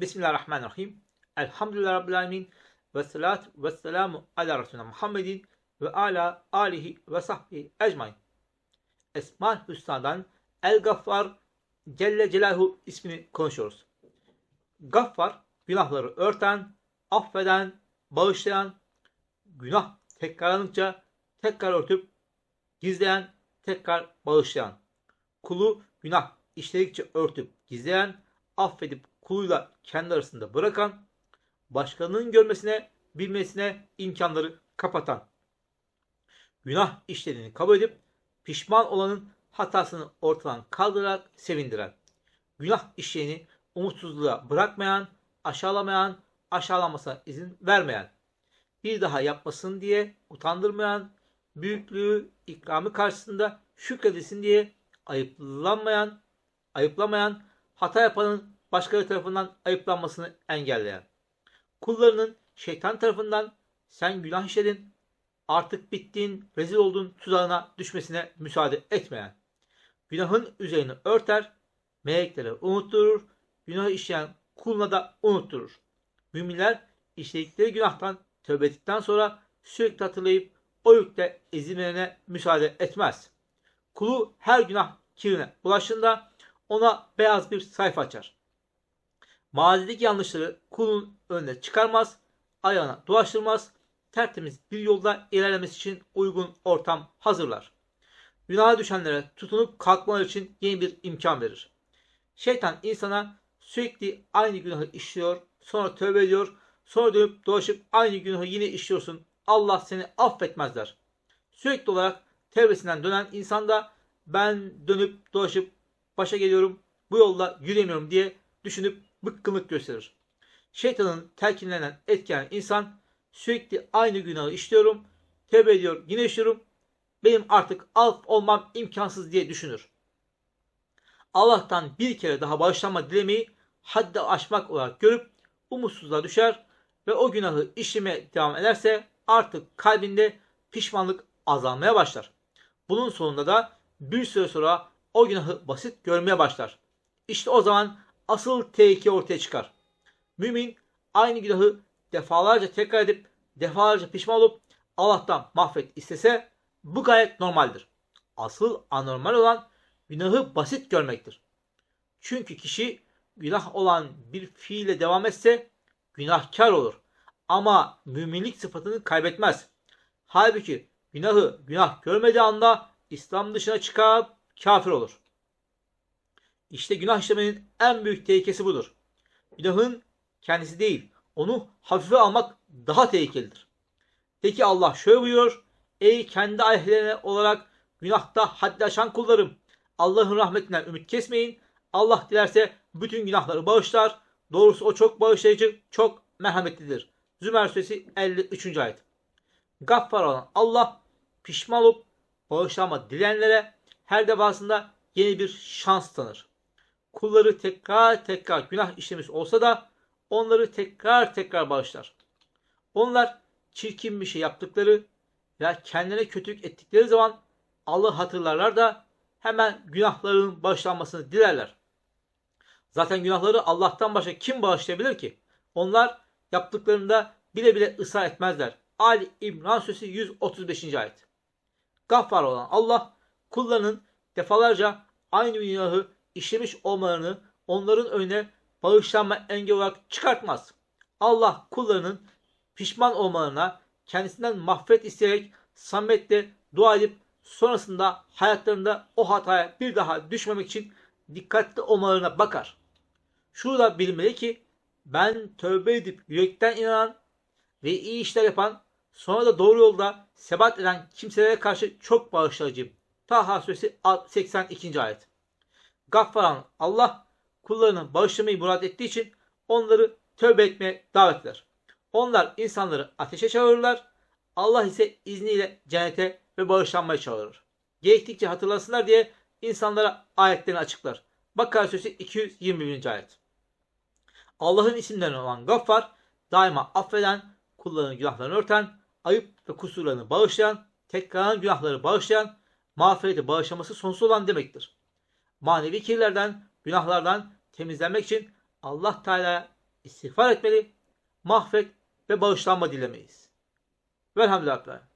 Bismillahirrahmanirrahim. Elhamdülillah Rabbil Alemin. Ve salatu ve selamu ala Resulüne Muhammedin ve ala alihi ve sahbihi ecmain. Esma Hüsna'dan El Gaffar Celle Celaluhu ismini konuşuyoruz. Gaffar günahları örten, affeden, bağışlayan, günah tekrarlanınca tekrar örtüp gizleyen, tekrar bağışlayan. Kulu günah işledikçe örtüp gizleyen, affedip kuluyla kendi arasında bırakan, başkalarının görmesine, bilmesine imkanları kapatan. Günah işlediğini kabul edip pişman olanın hatasını ortadan kaldırarak sevindiren. Günah işleyeni umutsuzluğa bırakmayan, aşağılamayan, aşağılanmasına izin vermeyen. Bir daha yapmasın diye utandırmayan, büyüklüğü, ikramı karşısında şükredilsin diye ayıplanmayan, ayıplamayan, hata yapanın başkaları tarafından ayıplanmasını engelleyen. Kullarının şeytan tarafından sen günah işledin, artık bittin, rezil oldun tuzağına düşmesine müsaade etmeyen. Günahın üzerini örter, meleklere unutturur, günah işleyen kuluna da unutturur. Müminler işledikleri günahtan tövbe ettikten sonra sürekli hatırlayıp o yükte ezilmelerine müsaade etmez. Kulu her günah kirine bulaştığında ona beyaz bir sayfa açar. Mazideki yanlışları kulun önüne çıkarmaz, ayağına dolaştırmaz, tertemiz bir yolda ilerlemesi için uygun ortam hazırlar. Günaha düşenlere tutunup kalkmaları için yeni bir imkan verir. Şeytan insana sürekli aynı günahı işliyor, sonra tövbe ediyor, sonra dönüp dolaşıp aynı günahı yine işliyorsun. Allah seni affetmez der. Sürekli olarak tevbesinden dönen insan da ben dönüp dolaşıp başa geliyorum, bu yolda yürüyemiyorum diye düşünüp bıkkınlık gösterir. Şeytanın telkinlerinden etkilenen insan sürekli aynı günahı işliyorum, tövbe ediyor, yine işliyorum, benim artık alt olmam imkansız diye düşünür. Allah'tan bir kere daha bağışlanma dilemeyi haddi aşmak olarak görüp umutsuzluğa düşer ve o günahı işlemeye devam ederse artık kalbinde pişmanlık azalmaya başlar. Bunun sonunda da bir süre sonra o günahı basit görmeye başlar. İşte o zaman asıl tehlike ortaya çıkar. Mümin aynı günahı defalarca tekrar edip defalarca pişman olup Allah'tan mahvet istese bu gayet normaldir. Asıl anormal olan günahı basit görmektir. Çünkü kişi günah olan bir fiile devam etse günahkar olur. Ama müminlik sıfatını kaybetmez. Halbuki günahı günah görmediği anda İslam dışına çıkar kafir olur. İşte günah işlemenin en büyük tehlikesi budur. Günahın kendisi değil, onu hafife almak daha tehlikelidir. Peki Allah şöyle buyuruyor. Ey kendi aleyhlerine olarak günahta haddi aşan kullarım. Allah'ın rahmetinden ümit kesmeyin. Allah dilerse bütün günahları bağışlar. Doğrusu o çok bağışlayıcı, çok merhametlidir. Zümer suresi 53. ayet. Gaffar olan Allah pişman olup bağışlanma dileyenlere her defasında yeni bir şans tanır. Kulları tekrar tekrar günah işlemiş olsa da onları tekrar tekrar bağışlar. Onlar çirkin bir şey yaptıkları ya kendine kötülük ettikleri zaman Allah'ı hatırlarlar da hemen günahların bağışlanmasını dilerler. Zaten günahları Allah'tan başka kim bağışlayabilir ki? Onlar yaptıklarında bile bile ısrar etmezler. Ali İmran Suresi 135. ayet. Gaffar olan Allah kullarının defalarca aynı günahı işlemiş olmalarını onların önüne bağışlanma engel olarak çıkartmaz. Allah kullarının pişman olmalarına kendisinden mahvet isteyerek samimiyetle dua edip sonrasında hayatlarında o hataya bir daha düşmemek için dikkatli olmalarına bakar. Şunu da bilmeli ki ben tövbe edip yürekten inanan ve iyi işler yapan sonra da doğru yolda sebat eden kimselere karşı çok bağışlayıcıyım. Taha suresi 82. ayet. Gaffaran Allah kullarının bağışlamayı murat ettiği için onları tövbe etmeye davet eder. Onlar insanları ateşe çağırırlar. Allah ise izniyle cennete ve bağışlanmaya çağırır. Gerektikçe hatırlasınlar diye insanlara ayetlerini açıklar. Bakara Suresi 221. ayet. Allah'ın isimlerinden olan Gaffar daima affeden, kullarının günahlarını örten, ayıp ve kusurlarını bağışlayan, tekrarın günahları bağışlayan, mağfireti bağışlaması sonsuz olan demektir. Manevi kirlerden, günahlardan temizlenmek için Allah Teala istiğfar etmeli, mahvet ve bağışlanma dilemeyiz. Velhamdülillah.